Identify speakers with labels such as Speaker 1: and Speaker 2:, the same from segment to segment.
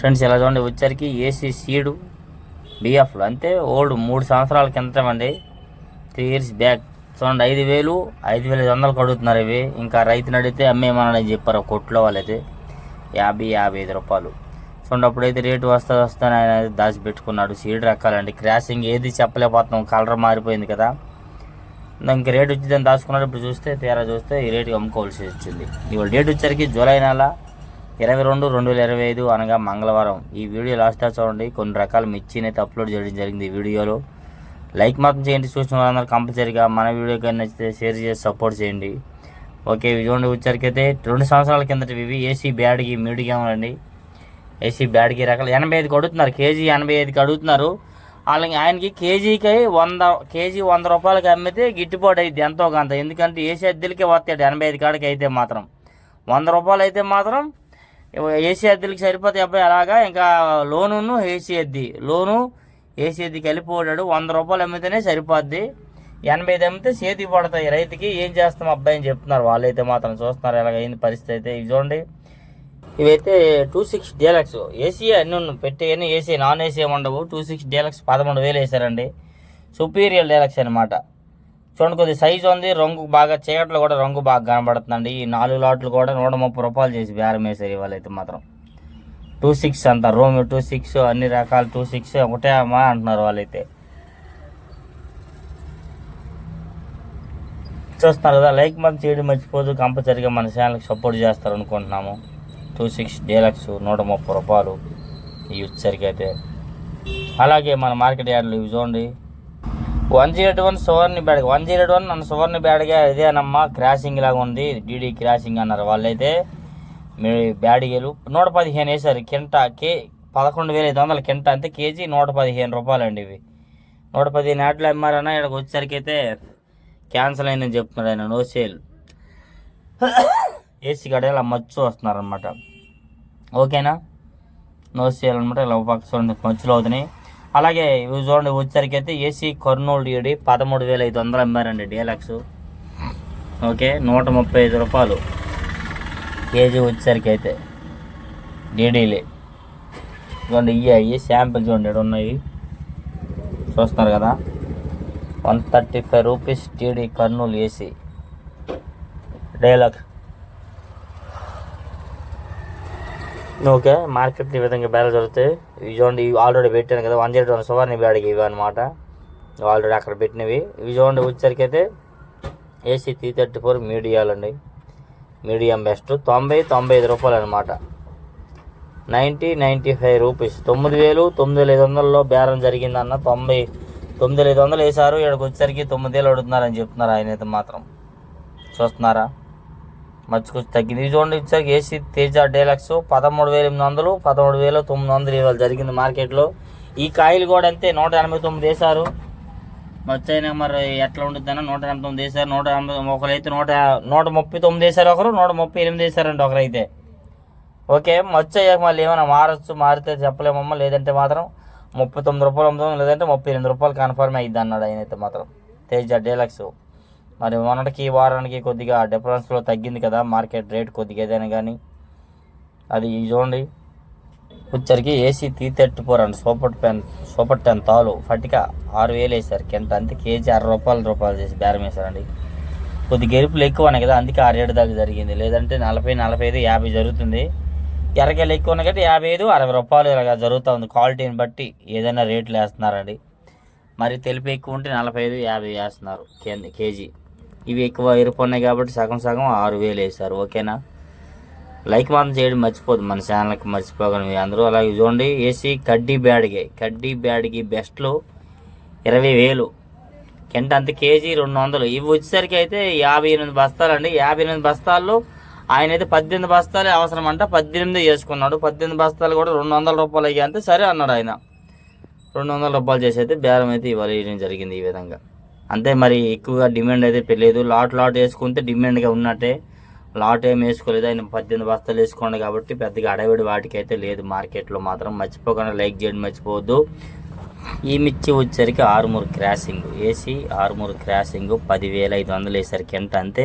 Speaker 1: Friends ఇలా చూడండి వచ్చరికి ఏసీ సీడు బిఎఫ్లో అంతే ఓల్డ్ మూడు సంవత్సరాల కిందటం అండి. త్రీ ఇయర్స్ బ్యాక్ చూడండి ఐదు వేలు ఐదు వేల ఐదు వందలు కడుగుతున్నారు ఇవి. ఇంకా రైతుని అడిగితే అమ్మేమని చెప్పారు కొట్లో వాళ్ళైతే యాభై యాభై ఐదు రూపాయలు. చూడండి అప్పుడైతే రేటు వస్తా వస్తాను ఆయన దాచిపెట్టుకున్నాడు. సీడ్ రకాలండి. క్రాసింగ్ ఏది చెప్పలేకపోతున్నాం కలర్ మారిపోయింది కదా. ఇంక రేట్ వచ్చిందని దాచుకున్నాడు. ఇప్పుడు చూస్తే తీరా చూస్తే ఈ రేటుకి అమ్ముకోవాల్సి వచ్చింది. ఇవాళ డేట్ వచ్చరికి జూలై నెల. ఇరవై రెండు రెండు వేల ఇరవై ఐదు అనగా మంగళవారం. ఈ వీడియో లాస్ట్ చూడండి. కొన్ని రకాల మిర్చిని అయితే అప్లోడ్ చేయడం జరిగింది ఈ వీడియోలో. లైక్ మాత్రం చేయండి. చూసిన వాళ్ళందరూ కంపల్సరీగా మన వీడియో కానీ నచ్చితే షేర్ చేసి సపోర్ట్ చేయండి. ఓకే ఇవి చూడండి. రెండు సంవత్సరాల కిందట ఇవి ఏసీ బ్యాడ్కి మీడియం అండి ఏసీ బ్యాడ్కి రకాలు ఎనభై ఐదుకి అడుగుతున్నారు. కేజీ ఎనభై ఐదుకి అడుగుతున్నారు. వాళ్ళకి ఆయనకి కేజీకి వంద కేజీ వంద రూపాయలకి అమ్మితే గిట్టుబాటు అయింది ఎంతో కొంత. ఎందుకంటే ఏసీ అద్దెలకే వస్తాడు ఎనభై ఐదు కాడికి అయితే మాత్రం. వంద రూపాయలు అయితే మాత్రం ఏసీ అద్దెలకి సరిపోతాయి అబ్బాయి అలాగా ఇంకా లోనును ఏసీ అద్దె. లోను ఏసీ అద్దె కలిపి వంద రూపాయలు అమ్మితేనే సరిపోద్ది. ఎనభై ఐదు అమ్మితే చేతికి పడతాయి రైతుకి ఏం చేస్తాం అబ్బాయి అని చెప్తున్నారు. వాళ్ళైతే మాత్రం చూస్తున్నారు ఎలాగైంది పరిస్థితి అయితే. ఇవి చూడండి. ఇవైతే టూ సిక్స్ డీలక్స్. ఏసీ అన్ని ఉన్న- పెట్టేయని ఏసీ నాన్ ఏసీ ఏమి ఉండవు. టూ సిక్స్ డీలక్స్ పదమూడు వేలు వేసారండి. సుపీరియర్ డీలక్స్ అనమాట చూడండి కొద్ది సైజు ఉంది రంగు బాగా చీకట్లో కూడా రంగు బాగా కనబడుతుందండి. ఈ నాలుగు లాట్లు కూడా నూట ముప్పై రూపాయలు చేసి బేరం వేసారు ఇవాళైతే మాత్రం. టూ సిక్స్ అంత రోమ్ టూ సిక్స్ అన్ని రకాల టూ సిక్స్ ఒకటే అమ్మా అంటున్నారు వాళ్ళైతే. చూస్తున్నారు కదా లైక్ మనం చేయడం మర్చిపోదు కంపల్సరీగా మన ఛానల్కి సపోర్ట్ చేస్తారు అనుకుంటున్నాము. టూ సిక్స్ డీలక్స్ నూట ముప్పై రూపాయలు ఈ వచ్చేసరికి అయితే అలాగే మన మార్కెట్ యార్డ్లు ఇవి చూడండి. One zero eight one Suvarna bad one zero eight one నన్ను సువర్ణ బ్యాడ్గా ఇదేనమ్మా క్రాసింగ్ లాగా ఉంది డీడీ క్రాసింగ్ అన్నారు వాళ్ళైతే. మీ బ్యాడిగేలు నూట పదిహేను వేశారు కింటా కే పదకొండు వేల ఐదు వందల కింట అంతే కేజీ నూట పదిహేను రూపాయలు అండి ఇవి. నూట పదిహేను ఆటలు అమ్మారన్నా ఇక్కడికి వచ్చేసరికి అయితే క్యాన్సిల్ అయిందని చెప్తున్నారు ఆయన నో సేల్ ఏసీ గడ ఇలా మచ్చు వస్తున్నారనమాట ఓకేనా? నో సేల్ అనమాట ఇలా ఒక పక్క మచ్చులు అవుతున్నాయి. అలాగే ఇవి చూడండి వచ్చేసరికి అయితే ఏసీ కర్నూలు డిడి పదమూడు వేల ఐదు వందలు అమ్మారండి డీలక్స్ ఓకే నూట ముప్పై ఐదు రూపాయలు కేజీ వచ్చేసరికి అయితే డీడీలే చూడండి ఇవి అయ్యి శాంపిల్ చూడండి ఉన్నాయి. చూస్తున్నారు కదా one thirty five rupees TD Kurnool AC. Dialogue okay market ఈ విధంగా బేర జరుగుతాయి ఇవి చూడండి ఇవి ఆల్రెడీ పెట్టాను కదా వన్ జీరో వన్ సువర్ణ బ్యాడ్కి ఇవి అనమాట ఆల్రెడీ అక్కడ పెట్టినవి. ఇవి చూడండి వచ్చేసరికి అయితే ఏసీ త్రీ థర్టీ ఫోర్ మీడియాలండి మీడియం బెస్ట్ తొంభై తొంభై ఐదు రూపాయలు అనమాట నైంటీ నైంటీ ఫైవ్ రూపీస్. తొమ్మిది వేలు తొమ్మిది వేల ఐదు వందలలో బేరం జరిగిందన్న తొంభై తొమ్మిది వేల ఐదు వందలు వేసారు ఇక్కడికి వచ్చేసరికి తొమ్మిది వేలు అడుగుతున్నారని చెప్తున్నారు ఆయన అయితే మాత్రం. చూస్తున్నారా? మర్చికొచ్చి తగ్గింది. ఇది చూడండి వచ్చేసరికి ఏసీ తేజ డీలక్స్ పదమూడు వేల ఎనిమిది వందలు పదమూడు వేల తొమ్మిది వందలు ఇవాళ జరిగింది మార్కెట్లో. ఈ కాయలు కూడా అంతే నూట ఎనభై తొమ్మిది వేశారు. వచ్చాయినా మరి ఎట్లా ఉంటుందన్న నూట ఎనభై తొమ్మిది వేశారు నూట ఎనభై ఒకరైతే నూట నూట ముప్పై తొమ్మిది వేశారు ఒకరు నూట ముప్పై ఎనిమిది వేశారండి ఒకరైతే. ఓకే వచ్చాక మళ్ళీ ఏమైనా మారచ్చు మారితే చెప్పలేమమ్మా లేదంటే మాత్రం ముప్పై తొమ్మిది రూపాయలు అమ్ముతాం లేదంటే ముప్పై ఎనిమిది రూపాయలు కన్ఫర్మ్ అయ్యిద్ది అన్నాడు ఆయన అయితే మాత్రం. తేజ డీలక్స్. మరి మొన్నటికి ఈ వారానికి కొద్దిగా డిఫరెన్స్లో తగ్గింది కదా మార్కెట్ రేట్ కొద్దిగా ఏదైనా కానీ అది చూడండి. వచ్చరికి AC three thirty four and. Super ten super ten తాలు. ఫటిక ఆరు వేలు వేసారు కింద అంతే కేజీ అర రూపాయలు రూపాయలు చేసి బేరం వేశారండి. కొద్ది గెలుపులు ఎక్కువ ఉన్నాయి కదా అందుకే ఆ రేటు దాకా జరిగింది. లేదంటే నలభై నలభై ఐదు యాభై జరుగుతుంది. ఎరకెళ్ళి ఎక్కువ ఉన్నాయి కాబట్టి యాభై ఐదు అరవై రూపాయలు ఇలాగా జరుగుతూ ఉంది. క్వాలిటీని బట్టి ఏదైనా రేట్లు వేస్తున్నారండి. మరి తెలిపి ఎక్కువ ఉంటే నలభై ఐదు యాభై వేస్తున్నారు. కేజీ. ఇవి ఎక్కువ ఇరుపున్నాయి కాబట్టి సగం సగం ఆరు వేలు వేసారు ఓకేనా? లైక్ మాత్రం చేయడం మర్చిపోదు మన ఛానల్కి మర్చిపోకండి అందరూ. అలాగే చూడండి ఏసీ కడ్డీ బ్యాడ్గే కడ్డీ బ్యాడ్కి బెస్ట్లు ఇరవై వేలు. కింద అంత కేజీ రెండు వందలు. ఇవి వచ్చేసరికి అయితే యాభై ఎనిమిది బస్తాలు అండి యాభై ఎనిమిది బస్తాల్లో ఆయన అయితే పద్దెనిమిది బస్తాలే అవసరం అంట పద్దెనిమిది చేసుకున్నాడు పద్దెనిమిది బస్తాలు కూడా రెండు వందల రూపాయలు అయ్యి అంతే. సరే అన్నాడు ఆయన. రెండు వందల రూపాయలు చేసి అయితే బేరం అయితే ఇవ్వాలి జరిగింది ఈ విధంగా. అంతే మరి ఎక్కువగా డిమాండ్ అయితే పెళ్ళలేదు లాట్ లాట్ వేసుకుంటే డిమాండ్గా ఉన్నట్టే. లాట్ ఏం వేసుకోలేదు. ఆయన పద్దెనిమిది బస్తాలు వేసుకోండి కాబట్టి పెద్దగా అడవిడి వాటికి అయితే లేదు మార్కెట్లో మాత్రం మర్చిపోకుండా లైక్ చేయడం మర్చిపోవద్దు. ఈ మిర్చి వచ్చేసరికి Armoor crossing. AC Armoor crossing పదివేల ఐదు వందలు వేసరికి ఎంత అంతే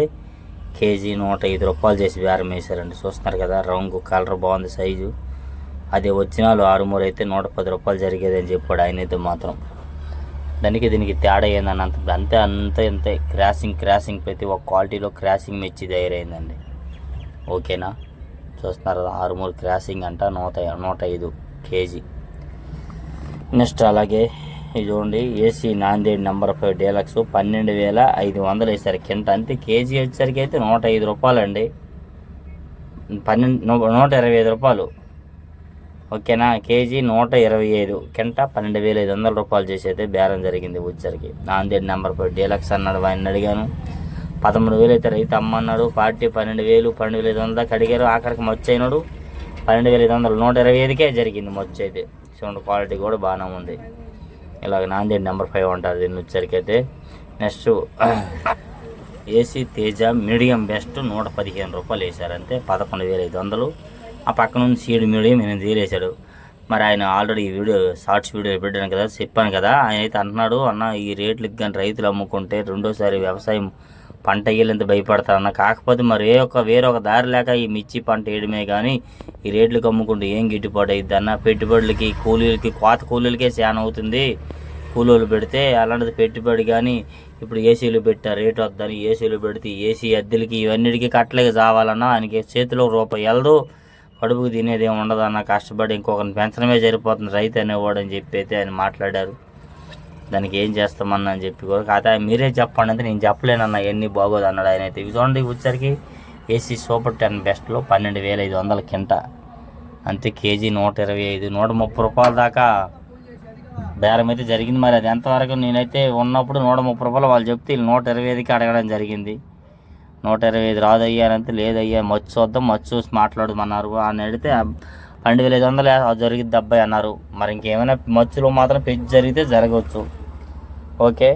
Speaker 1: కేజీ నూట ఐదు రూపాయలు చేసి బేరం వేశారండి. చూస్తున్నారు కదా రంగు కలర్ బాగుంది సైజు. అదే వచ్చినాలు ఆరుమూరు అయితే నూట పది రూపాయలు జరిగేదని చెప్పాడు. ఆయన అయితే మాత్రం దానికి దీనికి తేడా ఏందని అంత అంతే అంతే అంతే. క్రాసింగ్ క్రాసింగ్ ప్రతి ఒక్క క్వాలిటీలో క్రాసింగ్ మెచ్చి తయారైందండి. ఓకేనా? చూస్తున్నారు కదా ఆరుమూరు క్రాసింగ్ అంట నూట నూట ఐదు కేజీ. నెక్స్ట్ అలాగే ఇది చూడండి AC Nanded number five deluxe పన్నెండు వేల ఐదు వందలు వేసారు కింట అంతే కేజీ వచ్చేసరికి అయితే నూట ఐదు రూపాయలండి. పన్నెండు నూట ఇరవై ఐదు రూపాయలు. ఓకేనా? కేజీ నూట ఇరవై ఐదు. కింట పన్నెండు వేల ఐదు వందల రూపాయలు చేసి అయితే బేరం జరిగింది వచ్చరికి నాందేడ్ నెంబర్ ఫైవ్ డీలక్స్ అన్నాడు ఆయన అడిగాను. పదమూడు వేలు అయితే రైతు అమ్మన్నాడు పార్టీ పన్నెండు వేలు పన్నెండు వేల ఐదు వందల దాకా అడిగారు. ఆఖరికి మచ్చైనడు పన్నెండు వేల ఐదు వందలు నూట ఇరవై ఐదుకే జరిగింది మొచ్చ అయితే. చూడండి క్వాలిటీ కూడా బాగానే ఉంది. ఇలాగ నాందేడ్ నెంబర్ ఫైవ్ అంటారు దీన్ని వచ్చరికి అయితే. Next AC Teja medium best నూట పదిహేను రూపాయలు వేశారంటే పదకొండు వేల ఐదు వందలు. ఆ పక్క నుంచి సీడ్ మీడియం నేను తీరేశాడు? మరి ఆయన ఆల్రెడీ ఈ వీడియో షార్ట్స్ వీడియో పెట్టాను కదా చెప్పాను కదా ఆయన అయితే అంటున్నాడు అన్న ఈ రేట్లకు కానీ రైతులు అమ్ముకుంటే రెండోసారి వ్యవసాయం పంట వేయలేంత భయపడతారన్న కాకపోతే మరి ఏ ఒక్క వేరే ఒక దారి లేక ఈ మిర్చి పంట వేయడమే కానీ ఈ రేట్లకు అమ్ముకుంటే ఏం గిట్టుబాటు అయ్యిద్ది అన్న? పెట్టుబడులకి కూలీలకి కోత కూలీలకే చాలా అవుతుంది. కూలీలు పెడితే అలాంటిది పెట్టుబడి కానీ ఇప్పుడు ఏసీలు పెట్టా రేటు వద్దని ఏసీలు పెడితే ఏసీ అద్దెలకి ఇవన్నిటికీ కట్టలేక చావాలన్నా ఆయనకి చేతిలో రూపాయి వెళ్ళదు కడుపుకు తినేది ఏమి ఉండదు అన్న కష్టపడి ఇంకొకరిని పెంచడమే సరిపోతుంది రైతు అనేవాడు అని చెప్పి అయితే ఆయన మాట్లాడారు. దానికి ఏం చేస్తామన్న అని చెప్పి కూడా కాకపోతే మీరే చెప్పండి అంటే నేను చెప్పలేనన్న ఎన్ని బాగోదు అన్నాడు ఆయన అయితే. ఇవి చూడండి వచ్చరికి ఏసీ సూపర్ టెన్ బెస్ట్లో పన్నెండు వేల ఐదు వందల కింట. అంతే కేజీ నూట ఇరవై ఐదు నూట ముప్పై రూపాయల దాకా బేరం అయితే జరిగింది. మరి అది ఎంతవరకు? నేనైతే ఉన్నప్పుడు నూట ముప్పై రూపాయలు వాళ్ళు చెప్తే నూట ఇరవై ఐదుకి అడగడం జరిగింది. నూట ఇరవై ఐదు రాదయ్యా అని అంటే లేదయ్యా మచ్చు చూద్దాం మచ్చు చూసి మాట్లాడమన్నారు. అని అడిగితే రెండు వేల ఐదు వందలు జరిగింది అబ్బాయి అన్నారు. మరి ఇంకేమైనా మచ్చులో మాత్రం పెంచి జరిగితే జరగవచ్చు. ఓకే?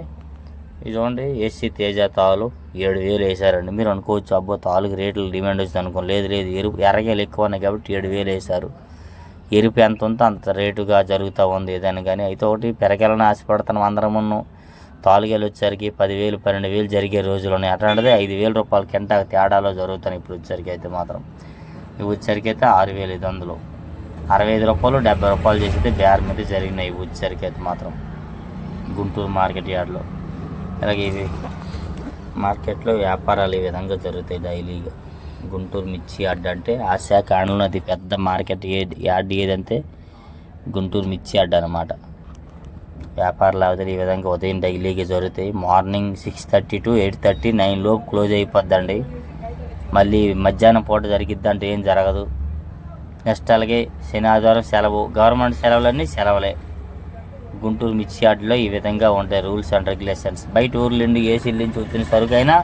Speaker 1: ఇది చూడండి ఏసీ తేజ తాలు ఏడు వేలు వేసారండి మీరు అనుకోవచ్చు అబ్బో తాలుకి రేట్లు డిమాండ్ వచ్చింది అనుకో లేదు లేదు ఎరుపు ఎర్రగేలు ఎక్కువ ఉన్నాయి కాబట్టి ఏడు వేలు వేశారు. ఎరుపు ఎంత ఉందో అంత రేటుగా జరుగుతూ ఉంది ఏదైనా కానీ. అయితే ఒకటి పెరగాలని ఆశపడుతున్నాం అందరం ఉన్నాం తాలుగేలు వచ్చేసరికి పదివేలు పన్నెండు వేలు జరిగే రోజులు ఉన్నాయి అట్లాంటిది ఐదు వేల రూపాయల కింట తేడాలో జరుగుతున్నాయి ఇప్పుడు వచ్చేసరికి అయితే మాత్రం. ఇవి వచ్చేసరికి అయితే ఆరు వేల ఐదు వందలు. అరవై ఐదు రూపాయలు డెబ్బై రూపాయలు చేసి బేరం అయితే జరిగినాయి ఇవి వచ్చేసరికి అయితే మాత్రం. గుంటూరు మార్కెట్ యార్డ్లో. అలాగే ఇవి మార్కెట్లో వ్యాపారాలు ఈ విధంగా జరుగుతాయి డైలీగా గుంటూరు మిర్చి యార్డ్ అంటే ఆసియా శాఖ అతి పెద్ద మార్కెట్ యార్డ్ ఏదంటే గుంటూరు మిర్చి యార్డ్ అనమాట వ్యాపార లావాదేవీలు ఈ విధంగా ఉదయం డైలీగా జరుగుతాయి. Morning six thirty to eight thirty nine లోపు క్లోజ్ అయిపోద్దండి. మళ్ళీ మధ్యాహ్నం పూట జరిగిద్ది అంటే ఏం జరగదు. నెక్స్ట్ అలాగే శని ఆదివారం సెలవు. గవర్నమెంట్ సెలవులన్నీ సెలవులే. గుంటూరు మిర్చి యార్డ్లో ఈ విధంగా ఉంటాయి రూల్స్ అండ్ రెగ్యులేషన్స్. బయట ఊర్ల నుండి ఏసీల నుంచి వచ్చిన సరుకు అయినా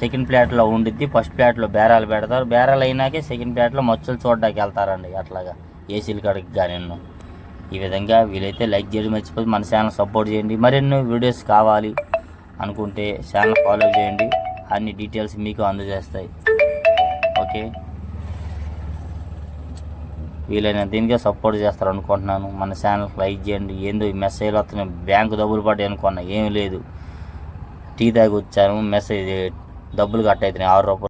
Speaker 1: సెకండ్ ప్లాట్లో ఉండిద్ది. ఫస్ట్ ప్లాట్లో బేరాలు పెడతారు. బేరాలు అయినాకే సెకండ్ ప్లాట్లో మచ్చలు చూడడానికి వెళ్తారండి అట్లాగా. ఏసీల కాడికి కానీ ఈ విధంగా వీలైతే లైక్ చేయడం మర్చిపోతే మన ఛానల్ సపోర్ట్ చేయండి. మరెన్నో వీడియోస్ కావాలి అనుకుంటే ఛానల్ ఫాలో చేయండి. అన్ని డీటెయిల్స్ మీకు అందజేస్తాయి. ఓకే వీలైన దీనికే సపోర్ట్ చేస్తారు అనుకుంటున్నాను మన ఛానల్కి లైక్ చేయండి. ఏందో ఈ మెసేజ్లు వస్తున్నాయి. బ్యాంకు డబ్బులు పడ్డాయి అనుకున్నా. ఏం లేదు. టీ తాగి వచ్చాను. మెసేజ్ డబ్బులు కట్ అవుతున్నాయి. ఆరు రూపాయలు.